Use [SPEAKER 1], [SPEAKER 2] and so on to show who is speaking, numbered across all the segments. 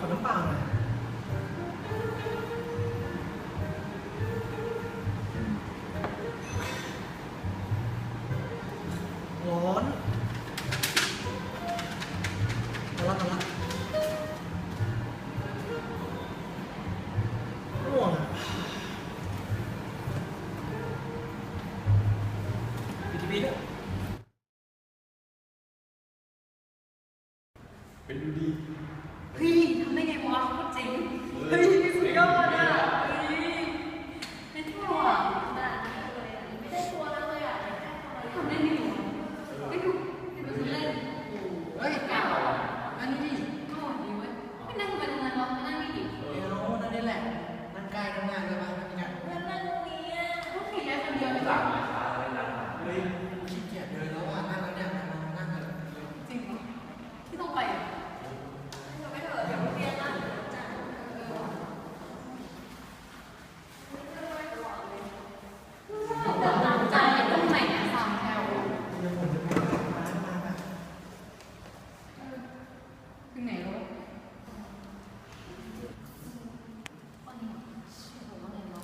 [SPEAKER 1] 可能半。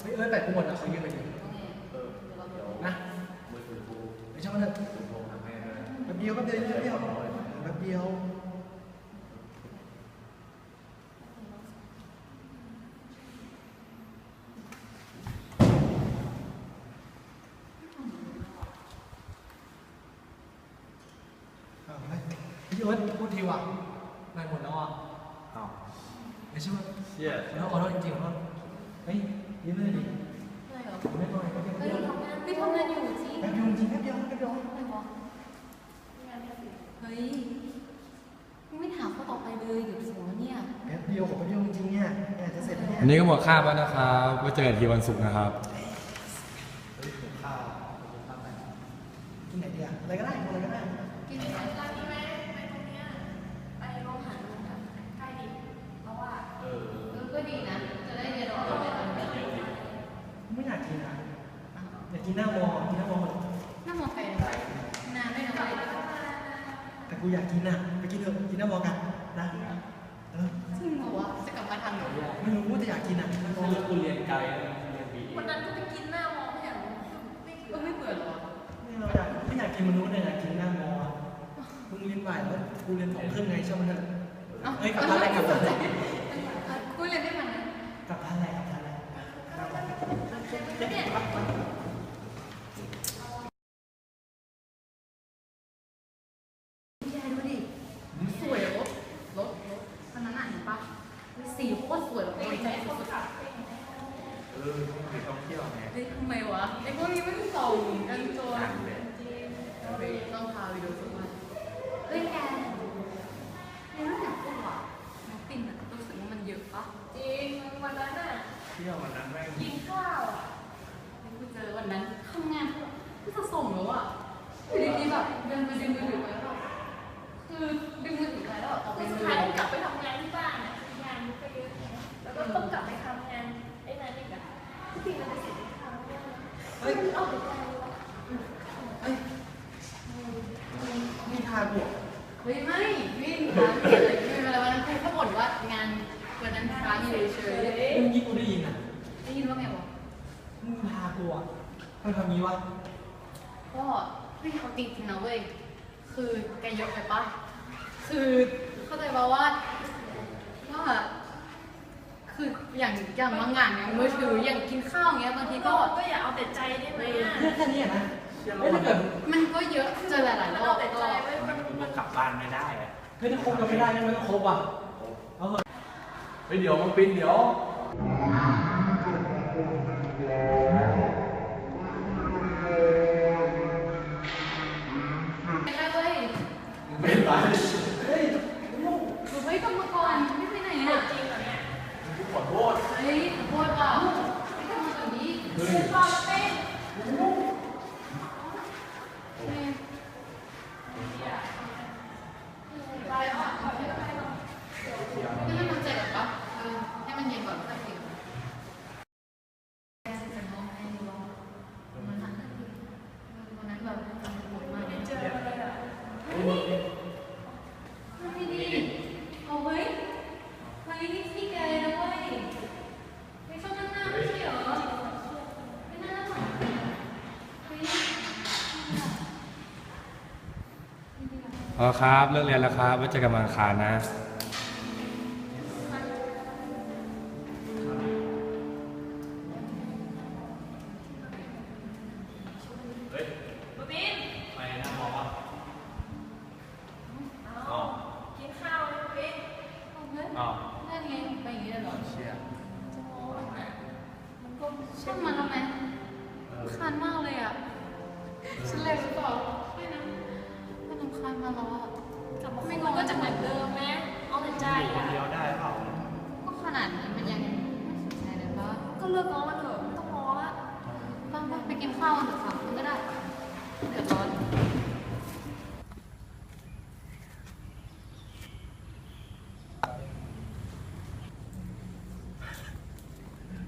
[SPEAKER 2] เฮ้
[SPEAKER 3] ยเอ้ยแปด
[SPEAKER 1] กู
[SPEAKER 2] หม
[SPEAKER 1] ดอะเขายืมไปดิ
[SPEAKER 2] เออเดี๋ยว
[SPEAKER 1] นะ
[SPEAKER 2] มือถือกู
[SPEAKER 1] ไม่ใช่ว่าเถอะ
[SPEAKER 2] กูโทรหาแม่ด้วย
[SPEAKER 1] แป๊บเดียวแป๊บเดียวแป๊บเดียวแป๊บเดียวอ้าวเฮ้ยพี่เอิร์ธพูดทีว่ะนายหมดแล้วอะ
[SPEAKER 2] อ้าว
[SPEAKER 1] ไม่ใช่ว่า
[SPEAKER 2] เชี่ย
[SPEAKER 1] แล้วขอโทษจริงๆขอโทษเฮ้ย ยิ้มเลยดิ
[SPEAKER 3] อะไรเหรอ
[SPEAKER 1] ไม่หน่อยแป๊บเดียว
[SPEAKER 3] เฮ้ยทำงานไม่ทำงานอยู่จริง
[SPEAKER 1] แป๊บเดียวจริงแป๊บเดียวแป๊บเดียว
[SPEAKER 3] อะไรวะเฮ้ยไม่ถามข้อต่อไปเลยเดี๋ยวสวนเนี่ย
[SPEAKER 1] แป๊บเดียวขอแป๊บเดียวจริงๆเนี่ยเนี่ยจะเสร็จแล้วเนี่ย
[SPEAKER 4] อันนี้ก็หมดคาบแล้วนะครับไว้เจอกันทีวันศุกร์นะครับ
[SPEAKER 1] เฮ้ยหิวข้าวหิวข้าวไปกินไหนดีอะอะไรก็ได้อะไรก็ได้
[SPEAKER 3] กินไหนร้านนี้ไหมไปตรงเนี้ยไปโรงอาหารโรงอาหารใกล้ดิเพราะว่า
[SPEAKER 2] เออ
[SPEAKER 3] เออก็ดีนะ จะได้เรียนออกไปตอนนี้
[SPEAKER 1] ไม่อยากกินอะอยา กกินหน้ามอกินหน้ามอหมด
[SPEAKER 3] นั่งมอไซค์นานด้วยนะไป
[SPEAKER 1] แต่กูอยากกินอะไปกินเถอะกินหน้ามอกันนะเออ
[SPEAKER 3] จริงเหรอวะจะกลับมาทันเหรอ
[SPEAKER 1] ไม่รู้แต่อยากกินอะหน้ามอ
[SPEAKER 2] คือกูเรียนไกลนะเรียนบี
[SPEAKER 3] วันนั้นก็ไปกินหน้ามอไม่ใช่เหรอไม่เออไม่เบื่อเหรอ
[SPEAKER 1] ไม่เราอยากไม่อยากกินมนุษย์เลยอยากกินหน้ามออะมึงเรียนบ่ายแล้วกูเรียนสองครึ่งไงใช่ไหมเถอะเอ้ยกลับบ้านอะไรกลับบ้านอะไร
[SPEAKER 3] คุยเรียนได้มันนะ
[SPEAKER 1] กลับบ้านอะไรกลับบ้านอะไร
[SPEAKER 3] เนี่ย พี่ยายดูดิสวยรถรถรถวันนั้นอะเห็นปะสี โคตรสวยแบบโดนใจสุด
[SPEAKER 2] เออไปท่องเที่ยวไง
[SPEAKER 3] เฮ้ยทำไมวะไอ้พวกนี้ไม่ต้องส่งกันจน
[SPEAKER 2] นั่งเลย
[SPEAKER 3] ต้องพาไปดูสักวันเฮ้ยแกในรูปหนังพวกว่ะนักปิ่นอะรู้สึกว่ามันเยอะปะจริงวันนั้นอะ
[SPEAKER 2] เที่ยววันนั้นแม่ง
[SPEAKER 3] กินข้าวอะกูเจอวันนั้นทำงานก็จะส่งแล้วอะอยู่ดีๆแบบเดินมาดึงมือถือไปแล้วแบบคือดึงมือถือไปแล้วแบบออกไป
[SPEAKER 5] สุด
[SPEAKER 3] เล
[SPEAKER 5] ท้าย
[SPEAKER 3] ย
[SPEAKER 5] ต้องกลับไปทำ แล้วก็ต้องกลับไปทำงานไอ้นั่นอีกอะที่จริงมันเป็นสิ่งที่ทำเนี่ยเฮ้ยมันเอาไปได้วะ
[SPEAKER 1] เอ้ยนี่ทาบวก
[SPEAKER 3] เฮ้ยไม่วิ่งร้านไม่เลยไม่เป็นไรวันนั้นคุณเขาบ่นว่างานวันนั้นค้างอยู่เฉย
[SPEAKER 1] เมื่อกี้กูได้ยินอะ
[SPEAKER 3] ได้ยินว่าไงวะ
[SPEAKER 1] มึงพากูอะทำทำนี้วะ
[SPEAKER 3] ก็ไม่เขาจริงๆนะเว้ยคือแกยกไปปะคือเข้าใจป่าว่าว่า คืออย่างอย่างบางงานอย่างมือถืออย่างกินข้าวอย่างเงี้ยบางที
[SPEAKER 5] ก็
[SPEAKER 3] ก็
[SPEAKER 5] ก็อย่าเอาแต่ใจได้ไหมอะ
[SPEAKER 1] เรื่องแค่นี้อะนะเฮ้ยถ้าเกิด
[SPEAKER 3] มันก็เยอะเจอหลายๆร
[SPEAKER 5] มัน
[SPEAKER 3] อ
[SPEAKER 5] เอา
[SPEAKER 3] บ
[SPEAKER 5] แต่
[SPEAKER 3] ก็
[SPEAKER 5] ใจไว้มัน
[SPEAKER 2] กู
[SPEAKER 5] มัน
[SPEAKER 2] กลับบ้านไม่ได้อะ
[SPEAKER 1] เฮ้ยถ้าคบกันไม่ได้งั้นมันก็คบอะเอาเถอะ
[SPEAKER 2] เฮ้ยเดี๋ยวมันปินเดี๋ยว
[SPEAKER 3] ไม่ได้เว้ย
[SPEAKER 2] เป็นไร
[SPEAKER 1] เฮ้ย
[SPEAKER 3] คือเฮ้ยกรรมกรไม่ไปไหนอะ
[SPEAKER 5] จริงเหรอเนี่ย
[SPEAKER 2] กูขอโทษ
[SPEAKER 3] เฮ้ยขอโทษว่ะไม่ทำมาแบบนี้
[SPEAKER 5] คือความเต้น
[SPEAKER 3] เฮ้ย
[SPEAKER 5] ไปอะขอให้ไปลอง
[SPEAKER 3] ก็ให้มันเจ็บก่อนปะเออให้มันเย็นก่อนแล้วค่อยกินแกจะร้องไห้ร้องวันนั้นน่ะวันนั้นแบบมันปวดมาก
[SPEAKER 5] ไม่เจอเลยอะ
[SPEAKER 3] ไม่ดีเอาเฮ้ยเฮ้ยนี่ที่แกนะเว้ยไม่ชอบนั่งหน้าไม่ใช่เหรอไม่นั่งหน้าหรอเฮ้ย
[SPEAKER 4] อ๋อครับ เลิกเรียนแล้วครับไว้เจอกันวันอังคารนะ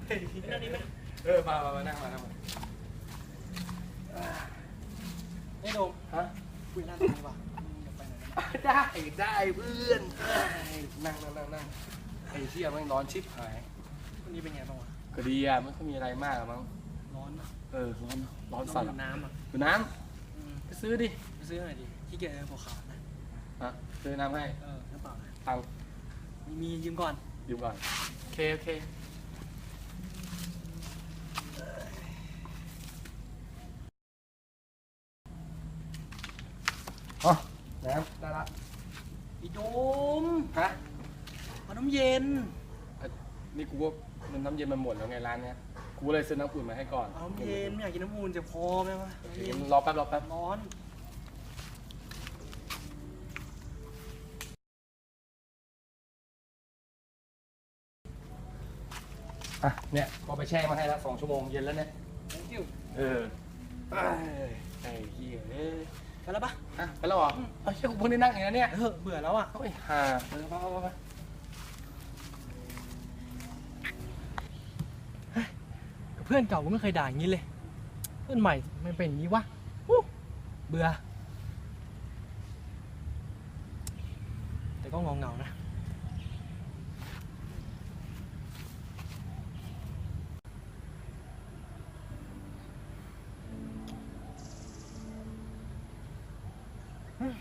[SPEAKER 5] นั่
[SPEAKER 2] น
[SPEAKER 5] นี่ไหม
[SPEAKER 3] เออมามา
[SPEAKER 5] มานั่
[SPEAKER 3] งมานั่
[SPEAKER 4] งมา
[SPEAKER 1] ไอ้โดม
[SPEAKER 4] ฮะ
[SPEAKER 1] คุยน้าตรงนี้ป่งไหนกัน
[SPEAKER 4] ได้ได้เพื่อนนั่งนั่งนั่งนั่งไอ้เที่ยม่งร้อนชิบหาย
[SPEAKER 1] วันนี้เป็นไงบ้างวะ
[SPEAKER 4] ก็ดีอะไม่ค่อยมีอะไรมากมั้ง
[SPEAKER 1] ร้อน
[SPEAKER 4] เออร้อนร้อนสั่
[SPEAKER 1] นน้ำอะ
[SPEAKER 4] ดูน้ำไปซื้อดิ
[SPEAKER 1] ไปซื้อหน่อยดิขี้เกียจเลยหัวขาวนะ
[SPEAKER 4] อะซื้อน้ำให้
[SPEAKER 1] เออน้ำเปล่านะ
[SPEAKER 4] ตัง
[SPEAKER 1] มียืมก่อน
[SPEAKER 4] ยืมก่อนโอเคโอเค อ๋อน้ำได้ละ
[SPEAKER 1] ไอ้โดม
[SPEAKER 4] ฮะ
[SPEAKER 1] เอาน้ำเย็น
[SPEAKER 4] อะนี่กูว่ามันน้ำเย็นมันหมดแล้วไงร้านเนี้ย กูเลยซื้อน้ำอุ่นมาให้ก่อน
[SPEAKER 1] เอาน้ำเย็นไม่อยากกินน้ำอุ่นจะพอไหมวะน้ำ
[SPEAKER 4] เดี๋
[SPEAKER 1] เย็
[SPEAKER 4] ยวนรอแป๊บรอแป๊บ
[SPEAKER 1] ร้อน
[SPEAKER 4] อะเนี่ยก็ไปแช่มาให้แล้วสองชั่วโมงเย็นแล้วเนี่ย
[SPEAKER 1] thank you
[SPEAKER 4] เออเอ้ยไอ้เหี้ยเอ้ย
[SPEAKER 1] ไปแล้วปะ
[SPEAKER 4] อะไปแล้วเหรอเฮ้ยกูเพิ่งได้นั่งอย่างนี้เนี่ย
[SPEAKER 1] เออเบื่อแล้วอะ
[SPEAKER 4] เฮ้ยฮ่าไปไปไปไปไป
[SPEAKER 1] กับเพื่อนเก่ากูไม่เคยด่าอย่างนี้เลย เพื่อนใหม่ไม่เป็นอย่างนี้วะอู้เบื่อ แต่ก็เงาเงาๆนะ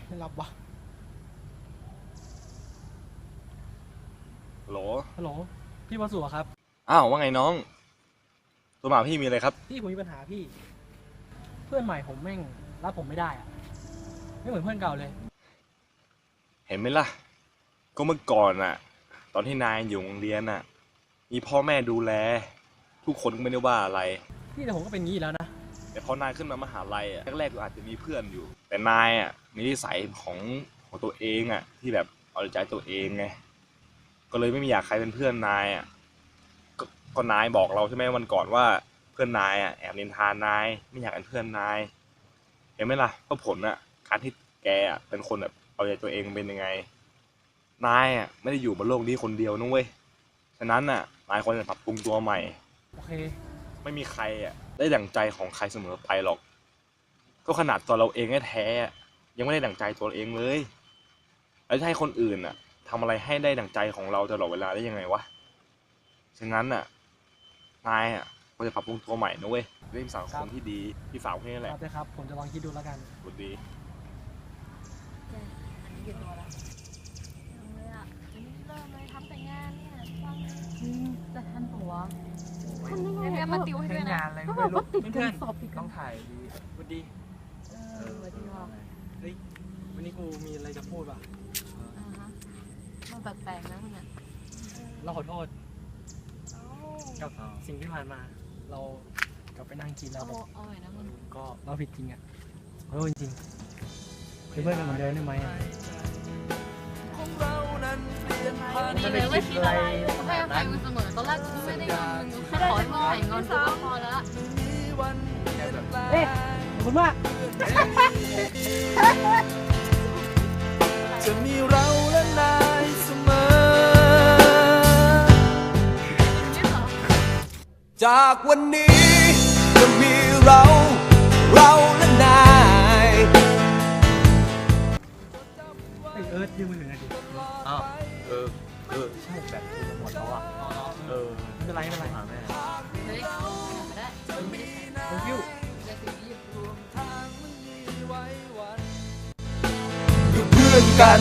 [SPEAKER 1] ไม่รับวะ
[SPEAKER 6] โหล
[SPEAKER 1] ฮัลโหลพี่วสุอะครับ
[SPEAKER 6] อ้าวว่าไงน้องตัวหมาพี่มีอะไรครับ
[SPEAKER 1] พี่ผมมีปัญหาพี่ เพื่อนใหม่ผมแม่งรับผมไม่ได้อะไม่เหมือนเพื่อนเก่าเลย
[SPEAKER 6] เห็นไหมล่ะ ก็เมื่อก่อนอะตอนที่นายอยู่โรงเรียนอะมีพ่อแม่ดูแล ทุกคนก็ไม่ได้ว่าอะไร
[SPEAKER 1] พี่แต่ผมก็เป็นงี้อยู่แล้วนะ
[SPEAKER 6] แต่พอนายขึ้นมามหาลัยอะแรกๆก็อาจจะมีเพื่อนอยู่ แต่นายอะมีนิสัยของของตัวเองอะที่แบบเอาใจตัวเองไงก็เลยไม่มีอยากใครเป็นเพื่อนนายอะก็ก็นายบอกเราใช่ไหมวันก่อนว่าเพื่อนนายอะแอบนินทานายไม่อยากเป็นเพื่อนนายเห็นไหมล่ะก็ผลอะการที่แกอะเป็นคนแบบเอาใจตัวเองเป็นยังไง นายอะไม่ได้อยู่บนโลกนี้คนเดียวนะเว้ยฉะนั้นอะนายควรจะปรับปรุงตัวใหม่
[SPEAKER 1] โอเค
[SPEAKER 6] ไม่มีใครอะ ได้ดั่งใจของใครเสมอไปหรอก ก็ขนาดตัวเราเองแท้ๆอะยังไม่ได้ดั่งใจตัวเองเลย แล้วจะให้คนอื่นอะทำอะไรให้ได้ดั่งใจของเราตลอดเวลาได้ยังไงวะ ฉะนั้นอะนายอะควรจะปรับปรุงตัวใหม่นะเว้ยเรื่องสังคมที่ดีที่ฝากแค่นี้แห
[SPEAKER 1] ค
[SPEAKER 6] ละ
[SPEAKER 1] รับเลยครับ ผมจะลองคิดดูแล้วกัน
[SPEAKER 6] บุดี
[SPEAKER 5] อันนี้กี่ตัวแล้วยังเลยอะยังไม่เริ่มเลยทำแต่งานเนี่ยว่าง
[SPEAKER 3] จะทันปะวะ
[SPEAKER 5] ทันได้ไง เนี่ยมาติวให้ด้วยนะ
[SPEAKER 1] ก็บอกว่าติดกันสอบติดต้องถ่ายดีบุดี
[SPEAKER 3] เออวันที่ว่า
[SPEAKER 1] เฮ้ยวันนี้กูมีอะไรจะพูดว่ะ
[SPEAKER 3] อ่าฮะมันแปลกๆนะมึงอะ
[SPEAKER 1] เราขอโทษ
[SPEAKER 5] เอ้า
[SPEAKER 1] กับสิ่งที่ผ่านมา เรากลับไปนั่งกินแล้
[SPEAKER 3] เอา
[SPEAKER 1] วแบบ
[SPEAKER 3] เอาไว้นะมึง
[SPEAKER 1] ก็เราผิดจริงอะขอโทษจริงๆเป็นเพื่อนกันเหมือนเดิมได้ไหมอะ
[SPEAKER 5] ไม่ได้เลยว่าคิดอะไรเลย
[SPEAKER 3] ก็ให้อภัยมึงเสมอตอนแรกกูไม่ได้งอนมึงแค่ขอให้มึงหายงอนกูก็พอแล้ว
[SPEAKER 1] เอ๊ะขอบคุณมาก
[SPEAKER 7] จะมีเราและนายเสมอ จากวันนี้จะมีเรา เราและนาย
[SPEAKER 1] ร์ธยืมมือถือหน่อยดิ
[SPEAKER 2] อ้าวเออ เออ ใช่แบบหมดแล้วอะ เออ
[SPEAKER 1] ไม่เป็นไรไม่เป็นไร
[SPEAKER 2] หาแม่
[SPEAKER 3] เฮ้ยไม่ได้ไม่ได้ใช้
[SPEAKER 1] thank you
[SPEAKER 3] แต่สิ่งที่อยู่
[SPEAKER 7] ก็เพื่อกัน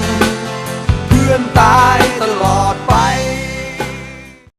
[SPEAKER 7] เพื่อนตายตลอดไป